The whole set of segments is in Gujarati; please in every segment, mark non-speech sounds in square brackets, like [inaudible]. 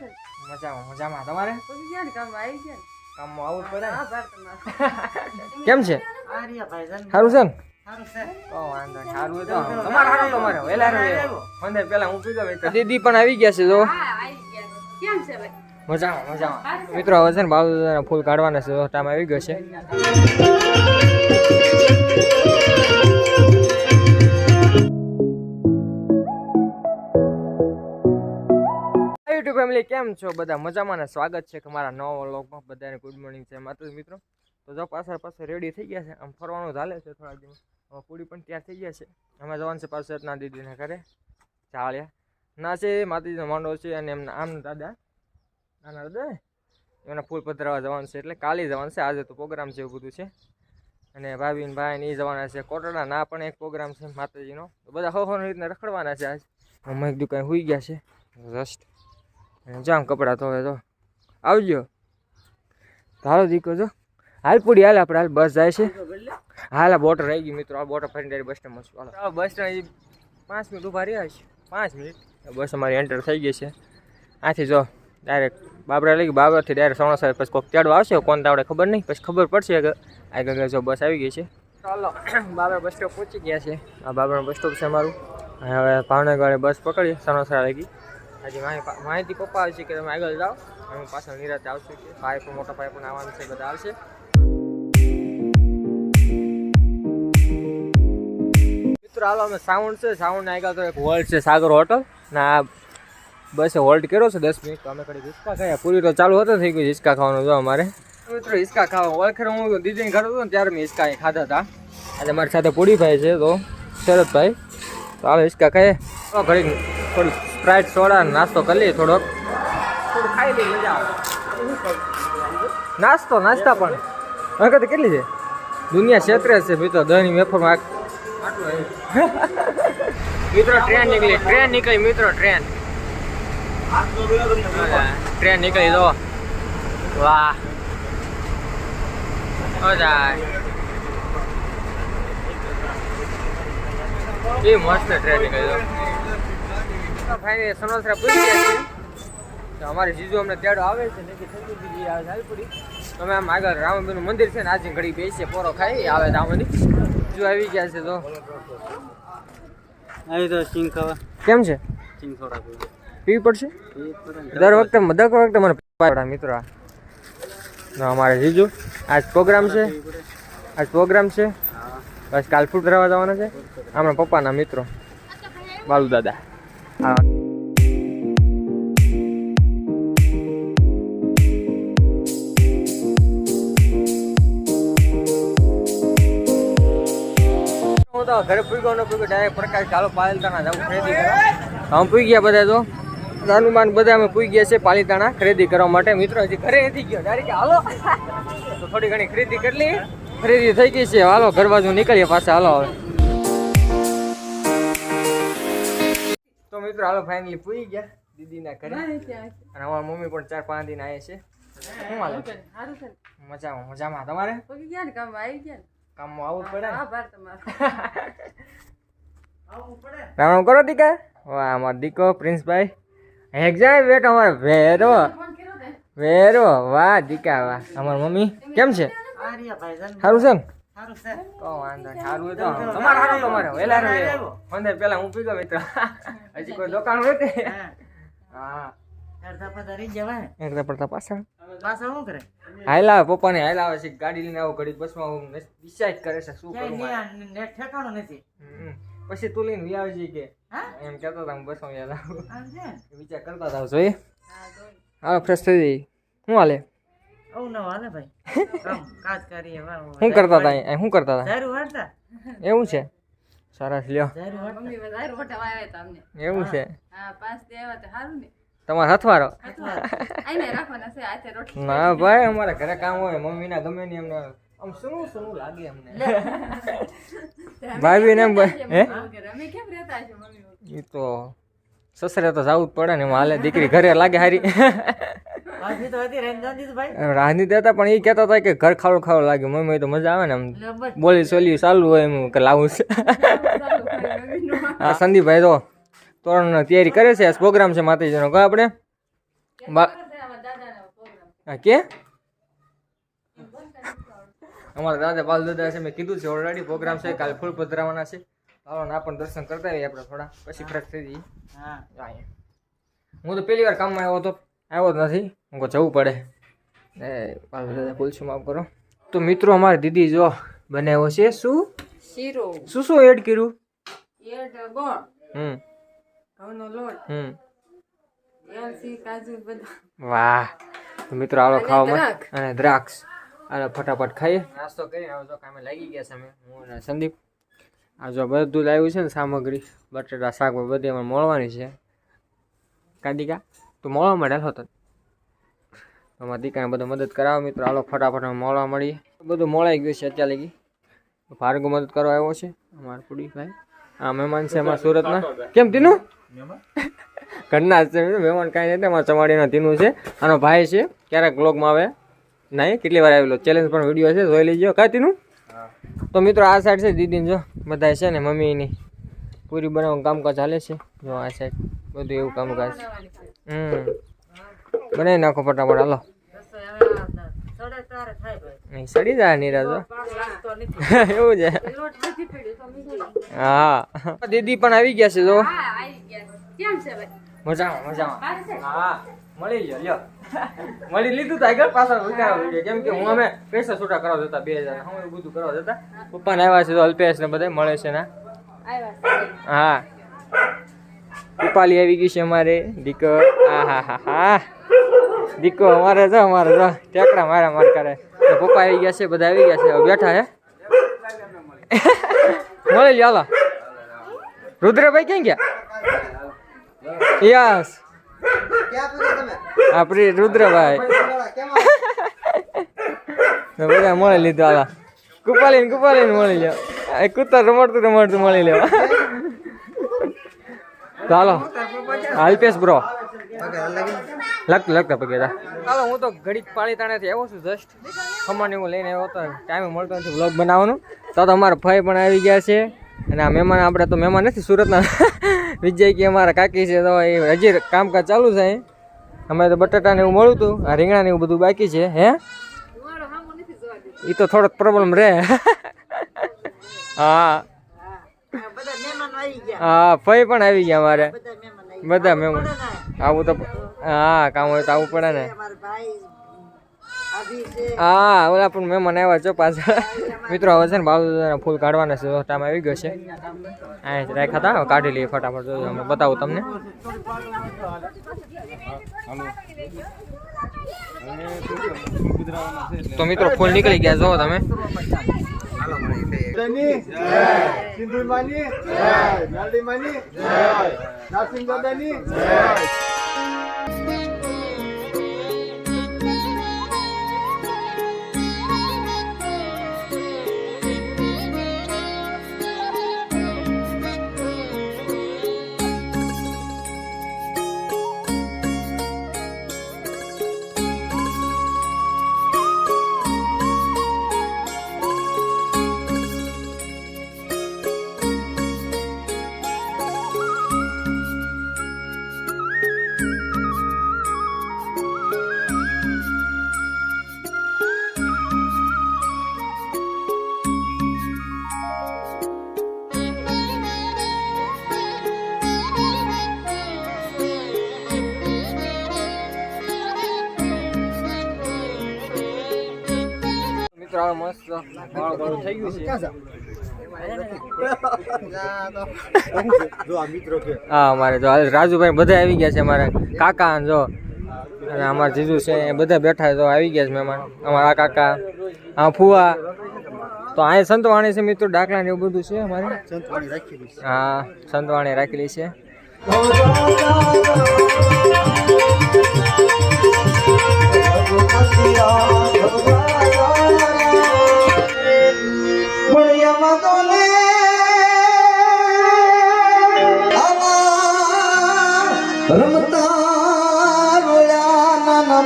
છે. મજામાં મજામાં. તમારે? પછી ક્યાં કામ આવી ગયા ને? આવું જ પડે ને. આભાર તમારો. [laughs] કેમ છે? આર્યભાઈ જન્મ સારું છે. ને દીદી પણ આવી ગયા છે જો. હા આવી ગયા તો. કેમ છે ભાઈ? મજામાં મજામાં. મિત્રો હવે છે ને બાબુ ફૂલ કાઢવાના છે તો ટાઈમ આવી ગયો છે. ફેમિલી, કેમ છો? બધા મજામાં ને સ્વાગત છે કે મારા નવા વ્લોગમાં બધાને ગુડ મોર્નિંગ છે માત્ર મિત્રો. તો જો પાછળ પાછળ રેડી થઈ ગયા છે, આમ ફરવાનું ચાલે છે થોડા દિવસ. હવે પૂરી પણ તૈયાર થઈ ગયા છે. અમે જવાનું છે પાછળ ના દીદીને ઘરે ચાળ્યા ના છે, માતાજીનો માંડો છે અને એમના આમના દાદા, નાના દાદા એમના ફૂલ પધરાવા જવાનું છે, એટલે કાલે જવાનું છે. આજે તો પ્રોગ્રામ છે એવું બધું છે. અને ભાભી ભાઈ ને એ જવાના છે. કોટડા ના પણ એક પ્રોગ્રામ છે માતાજીનો. તો બધા હો હોની રીતના રખડવાના છે આજ. એક દુકાન હોઈ ગયા છે. જસ્ટ જામ કપડાં ધોવે તો. આવજો. તારો દીકરો જો. હાલ પૂડી હાલ આપણે હાલ બસ જાય છે. હાલ આ બોટર રહી ગઈ મિત્રો. આ બોટર ફરીને ડાયરી બસ સ્ટેન્ડ મળશું હાલો. બસ સ્ટેન્ડ પાંચ મિનિટ ઊભા રહ્યા છે. પાંચ મિનિટ બસ અમારી એન્ટર થઈ ગઈ છે. આથી જો ડાયરેક્ટ બાબરા લઈ બાબરાથી ડાયરેક્ટ સોણસ આવે પછી કોઈક તેડવા આવશે કોણ તાવડે ખબર નહીં. પછી ખબર પડશે કે આગળ જો બસ આવી ગઈ છે. ચાલો બાબરા બસ સ્ટોપ પહોંચી ગયા છે. આ બાબરા બસ સ્ટોપ છે અમારું. હવે ભાવનગરે બસ પકડી સણોસરા લગી હજી માહિતી પપ્પા આવશે કે તમે આગળ જાઓ. અમે પાછળ નિરાતે આવશું કે ભાઈ પણ મોટા ભાઈ પણ આવવાનું છે, બધા આવશે. મિત્રો, હાલો, અમે સાઉન્ડ છે. સાઉન્ડ આગળ તો એક હોલ્ડ છે, સાગર હોટલ ના બસે હોલ્ડ કર્યો છે, દસ મિનિટ. તો અમે કડી હિસ્કા ખાયા. પૂરી તો ચાલુ હતો, થઈ ગયું હિસ્કા ખાવાનું. જો અમારે. મિત્રો, હિસ્કા ખાવા. ઓળખે હું દીદીને ઘર હતો ત્યારે મેં હિસ્કા ખાધા હતા. આજે મારી સાથે પૂરી ભાઈ છે, તો શરદભાઈ. તો હાલો, હિસ્કા ખાઈએ. ઘડી થોડી સ્પ્રાઇટ સોડા નાસ્તો કરી લઈએ થોડોક. નાસ્તો નાસ્તા પણ. વખત કેટલી છે? દુનિયા ક્ષેત્રે છે મિત્રો દહીં વેફરમાં મિત્રો ટ્રેન નીકળી ટ્રેન નીકળી મિત્રો ટ્રેન ટ્રેન નીકળી જો. વાહ. એ મસ્ત ટ્રેન નીકળી ફાઈનલી સનોસરા પૂરી ગયા છે. તો અમારે જીજુ અમને તેડો આવે છે ને કે થઈ બીજી આવે ઝાલપુરી તમે આમ આગળ રામબીનું મંદિર છે ને આજે ઘડી બેસીએ પોરો ખાઈ આવે રામની જો આવી ગયા છે તો. આવી તો સિંગ ખાવા. કેમ છે? સિંગ થોડા પીવી પડશે? દર વખતે દર વખતે મને પાડા મિત્રો. અમારે જીજુ આજ પ્રોગ્રામ છે. આજ પ્રોગ્રામ છે. બસ કાલ ફૂટ રહેવા જવાના છે. આપણા પપ્પાના મિત્રો. બાલુ દાદા. ઘરે પૂગ્યો ન પૂગ્યો ડાયરેક્ટ પ્રકાશ ચાલો પાલિતાણા જવું ખરીદી કરવા. અમે પૂઈ ગયા બધા તો. હનુમાન બધા અમે પૂઈ ગયા છે પાલિતાણા ખરીદી કરવા માટે. મિત્રો, હજી ઘરે નથી ગયો. ડાયરેક્ટ હાલો. તો થોડી ઘણી ખરીદી કરી ખરીદી થઈ ગઈ છે. હાલો, ઘર બાજુ નીકળીએ પાછા. હાલો હવે તો મિત્રો હાલો ફાઇનલી પૂઈ ગયા દીદીના ઘરે. ભાઈ અને અમારા મમ્મી પણ ચાર પાંચ દિન આવે છે. શું હાલે? મજામાં મજામાં. તમારે? કામ આવી ગયા ને? કામમાં આવવું જ પડે આભાર તમારો. [laughs] રામ કરો દીકા વાહ અમારો દીકો પ્રિન્સભાઈ. એક જાય અમારો અમારે વેરો. ફોન કર્યો તે? વેરો. વાહ દીકા વાહ. અમારી મમ્મી કેમ છે? સારું છે ને સારું છે. તો વાંધો નહીં સારું તો તમારે સારું તમારે મંદિર પેલા હું પીગો મિત્ર. હજી કોઈ દુકાન હોય તે? હા. હા. અડધા પધા રહી જવાય. એકદા પડતા પાછળ. પાછા શું કરે? હાલ પપ્પાને હાલ આવે છે ગાડી લઈને આવો ઘડી બસમાં હું ડિસાઈડ કરે છે શું કરું મારે. ઠેકાણું નથી. પછી તું લઈને વી કે. એમ કહેતો હતા હું બસમાં ને? વિચાર કરતા હતા જોઈએ. હા, ફ્રેશ થઈ જઈ શું હાલે? [laughs] શું કરતા હતા શું કરતા હતા એવું છે? સરસ લ્યો. મમ્મી અમને. એવું છે? તમારે ને. હથવારો આઈને રાખવાના છે, હાથે રોટલી. ના ભાઈ અમારે ઘરે કામ હોય મમ્મીના ગમે ને એમને. આમ સુનું સુનું લાગે અમને. ભાભી ને એમ હે? Mummy mummy? એ તો સસરે તો જવું જ પડે ને એમાં હાલે દીકરી ઘરે લાગે હારી. [laughs] પાછી તો હતી પણ એ કહેતા હતા કે ઘર ખાવું ખાવું લાગે મમ્મી તો મજા આવે ને આમ. બોલી સોલી ચાલુ હોય એમ કે લાવું છે. આ સંદીપભાઈ તો તોરણ તૈયારી કરે છે. પ્રોગ્રામ છે માતાજીનો. કહો આપણે. હા કે? અમારા દાદા બાલ દાદા છે. મેં કીધું છે ઓલરેડી પ્રોગ્રામ છે. કાલે ફૂલ પધરાવાના છે. ચાલો ના પણ દર્શન કરતા આવીએ આપણે થોડા. પછી ફ્રેશ થઈ જઈએ હા. હું તો પહેલી વાર કામમાં આવ્યો હતો. આવ્યો જ નથી. હું કહું જવું પડે. એ બાલ દાદા ભૂલશું માફ કરો. તો મિત્રો અમારી દીદી જો બનાવ્યો છે. શું? શીરો. શું શું એડ કર્યું? એડ ગોળ. હમ. ઘઉંનો લોટ. હમ. એલસી કાજુ બદામ. વાહ. તો મિત્રો આવો ખાવા મત અને દ્રાક્ષ. અને ફટાફટ ખાઈએ. નાસ્તો કરી આવજો કામે લાગી ગયા છે હું અને સંદીપ. આ જો બધું લાવ્યું છે ને સામગ્રી. બટેટા શાક બધી અમારે મળવાની છે. કાદિકા તું મળવા મળ્યા હતો અમારા દીકરાને બધું મદદ કરાવો મિત્રો. હાલો, ફટાફટ મળવા મળીએ. બધું મળાઈ ગયું છે અત્યારે લગી ભાર્ગવ મદદ કરવા આવ્યો છે. અમારા પુડીભાઈ આ મહેમાન છે અમારા સુરતના. કેમ તીનું ઘરના મહેમાન કાંઈ નથી. અમારા ચમાડીના તીનું છે. આનો ભાઈ છે. ક્યારેક બ્લોગમાં આવે? નહીં? કેટલી વાર આવેલો? ચેલેન્જ પણ વીડિયો છે. જોઈ લેજો. કાંઈ તીનું તો મિત્રો, આ સાઈડ છે દીદીને જો. બધા છે ને મમ્મીની. પૂરી બનાવવાનું કામકાજ ચાલે છે. જો આ સાઈડ બધું એવું કામકાજ. હમ. બનાવી નાખો ફટાફટ હાલો. સાડા જાય નીરજ એવું છે. હા. દીદી પણ આવી ગયા છે જો. મજામાં મજામાં. હા મળી લ્યો લ્યો. મળી લીધું તો આગળ પાછળ વીડિયો. કેમ કે હું અમે પૈસા છૂટા કરવા જતા બે હજાર હું એવું બધું કરવા જતા. પપ્પાને આવ્યા છે તો અલ્પેશ ને બધા મળે છે ને. હા. રૂપાલી આવી ગઈ છે અમારે. દીકો, આ હા હા હા. દીકો, અમારે જો અમારે જો. ટેકડા મારા માર કરે. પપ્પા આવી ગયા છે, બધા આવી ગયા છે. બેઠા હે. મળી લ્યો, હાલો. રુદ્રભાઈ ક્યાં ગયા? યસ. આપણી રુદ્રભાઈ. બધા મળી લીધું, હાલા. કુપાલીને કુપાલીને મળી લ્યો. કૂતર રમડતું રમડતું મળી લેવા ચાલો. અલ્પેશ બ્રો લગતું લગતા પગે ચાલો હું તો ઘડીક પાળી તાણેથી આવ્યો છું જસ્ટ ખમણ એવું લઈને આવ્યો હતો ટાઈમે મળતો નથી વ્લોગ બનાવવાનું. તો તો અમારા ભાઈ પણ આવી ગયા છે. અને આ મહેમાન આપણે તો મહેમાન નથી સુરતના. [laughs] વિજય કે અમારા કાકી છે તો એ હજી કામકાજ ચાલુ છે. અમે તો બટાટાને એવું મળ્યું હતું આ રીંગણાને એવું બધું બાકી છે હે? મારો હામો નથી જોવા દે એ તો થોડોક પ્રોબ્લેમ રહે. [laughs] હા. હા હા ફઈ પણ આવી ગયા મારે બધા મહેમાન આવી બધા મહેમાન પડે ને. આવું તો હા કામ હોય તો આવું પડે ને. હા ઓલા પણ મહેમાન આવ્યા છો પાછા. [laughs] મિત્રો હવે છે ને બાબુ ફૂલ કાઢવાના છે ટાઈમ આવી ગયો છે. અહીંયા રાખ્યા હતા કાઢી લઈએ ફટાફટ જોજો અમે બતાવું તમને. તો મિત્રો ફૂલ નીકળી ગયા જો તમે? દાદાની જય સિંધુ માની જય નાલી માની જય નાસિમ દાદાની જય મિત્રો હવે મસ્ત વાળું થઈ ગયું છે. જો આ મિત્રો કે હા અમારે જો રાજુભાઈ બધા આવી ગયા છે અમારા કાકા જો અને અમારા જીજુ છે એ બધા બેઠા તો આવી ગયા છે મહેમાન. અમારા કાકા આ ફુવા. તો આ સંતવાણી છે મિત્રો ડાકલા ને એવું બધું છે અમારે. સંતવાણી રાખેલી છે. હા સંતવાણી રાખેલી છે. રમતા રોયા નાના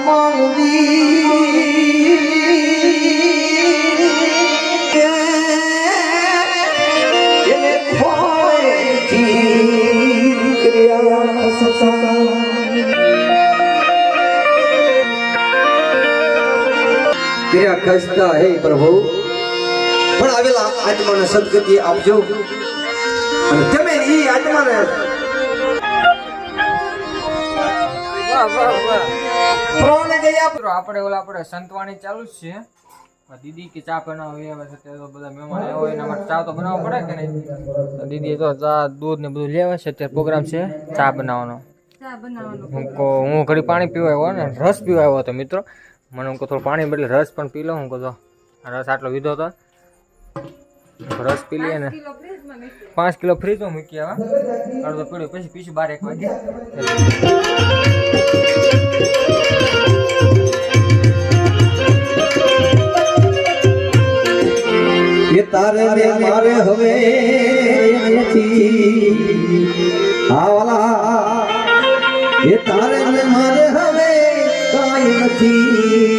ક્રિયા ખસતા હે પ્રભુ. પણ આવેલા આત્માને સદગતિ આપજો. અને તમે એ આત્માને ગયા. આપણે ઓલા આપણે સંતવાણી ચાલુ જ છે. દીદી કે ચા બનાવી આવે છે તે તો બધા મહેમાન આવ્યા એના માટે ચા તો બનાવવો પડે કે નહીં? દીદી તો ચા દૂધ ને બધું લેવા છે અત્યારે પ્રોગ્રામ છે ચા બનાવવાનો. હું કહો હું ઘડી પાણી પીવા આવ્યો ને રસ પીવા આવ્યો હતો મિત્રો. મને હું કહું થોડું પાણી બદલે રસ પણ પી લઉં હું કહો રસ આટલો લીધો હતો રસ પી લઈએ ને. પાંચ કિલો ફ્રીજમાં મૂકી આવે અડધો પીડ્યો પછી પીશું બાર એક વાગે એ તારે ને મારે હવે અહીંયાથી આવાલા એ તારે ને મારે હવે કાંઈ નથી